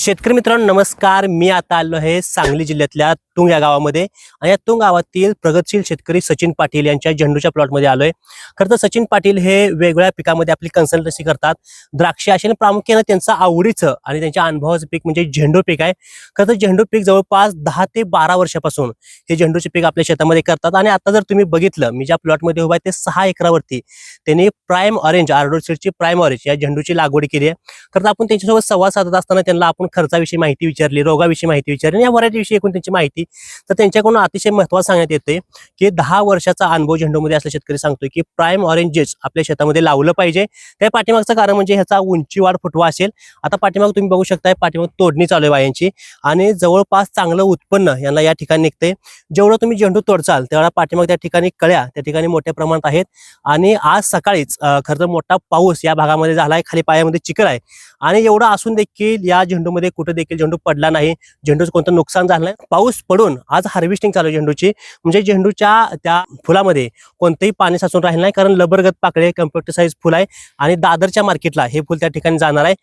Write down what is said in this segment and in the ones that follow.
शेतकरी मित्रांनो नमस्कार. मी आता आलो आहे सांगली जिल्ह्यातल्या तुंग या गावामध्ये. आणि या तुंग गावातील प्रगतशील शेतकरी सचिन पाटील यांच्या झेंडूच्या प्लॉटमध्ये आलोय. खरं तर सचिन पाटील हे वेगवेगळ्या पिकामध्ये आपली कन्सल्टन्सी करतात. द्राक्षे असे प्रामुख्याने त्यांचं आवडीचं आणि त्यांच्या अनुभवाचं पीक म्हणजे झेंडू पीक आहे. खरं तर झेंडू पीक जवळपास दहा ते बारा वर्षापासून हे झेंडूचे पीक आपल्या शेतामध्ये करतात. आणि आता जर तुम्ही बघितलं मी ज्या प्लॉटमध्ये उभा आहे ते सहा एकरावरती त्यांनी प्राईम ऑरेंज आर्डोरसीडची प्राईम ऑरेंज या झेंडूची लागवड केली आहे. खरं तर आपण त्यांच्यासोबत संवाद साधत असताना त्यांना आपण खर्चाविषयी माहिती विचारली रोगाविषयी माहिती विचारली या व्हरायटीविषयी एकूण त्यांची माहिती. तर त्यांच्याकडून अतिशय महत्वाचं सांगण्यात येते की दहा वर्षाचा अनुभव झेंडूमध्ये असं शेतकरी सांगतोय की प्राईम ऑरेंजेस आपल्या शेतामध्ये लावलं पाहिजे. त्या पाठीमागचं कारण म्हणजे ह्याचा उंची वाढ फुटवा असेल. आता पाठीमाग तुम्ही बघू शकताय पाठीमाग तोडणी चालू आहे वायांची आणि जवळपास चांगलं उत्पन्न यांना या ठिकाणी निघते जेवढं तुम्ही झेंडू तोडचाल तेवढा पाठीमाग त्या ठिकाणी कळ्या त्या ठिकाणी मोठ्या प्रमाणात आहेत. आणि आज सकाळीच खरं तर मोठा पाऊस या भागामध्ये झाला आहे खाली पायामध्ये चिखल आहे. आणि एवढं असून देखील या झेंडूमध्ये कुठे देखील झेंडू पडला नाही. झेंडूचं कोणतं नुकसान झालं नाही पाऊस पडून आज हार्वेस्टिंग चालू आहे झेंडूची. म्हणजे झेंडूच्या त्या फुलामध्ये कोणतंही पाणी साचून राहिलं नाही. कारण लबरगत पाकळे कम्प्युटर साईज फुल आहे. आणि दादरच्या मार्केटला हे फुल त्या ठिकाणी जाणार आहे.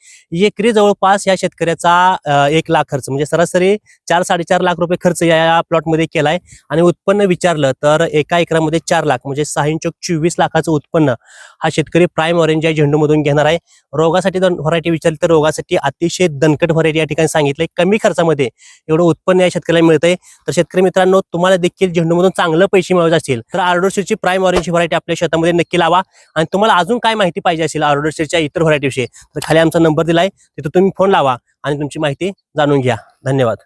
एकरी जवळपास या शेतकऱ्याचा एक लाख खर्च. म्हणजे सरासरी चार साडेचार लाख रुपये खर्च या प्लॉटमध्ये केलाय. आणि उत्पन्न विचारलं तर एका एकरामध्ये चार लाख. म्हणजे सहा इंच चोवीस लाखाचं उत्पन्न हा शेतकरी प्राईम ऑरेंज या झेंडूमधून घेणार आहे. रोगासाठी जर व्हरायटी विचारली तर रोगासाठी अतिशय दणकट व्हरायटी या ठिकाणी सांगितलंय. कमी खर्चामध्ये एवढं उत्पन्न या शेतकऱ्याला मिळतंय. तर शेतकरी मित्रांनो तुम्हाला देखील झेंडूमधून चांगलं पैसे मिळवत असतील तर आर्डोरशीटची प्राईम ऑरेंजची व्हरायटी आपल्या शेतामध्ये नक्की लावा. आणि तुम्हाला अजून काय माहिती पाहिजे असेल आर्डोशीरच्या इतर व्हरायटीविषयी तर खाली आमचा नंबर दिलाय. तिथं तुम्ही फोन लावा आणि तुमची माहिती जाणून घ्या. धन्यवाद.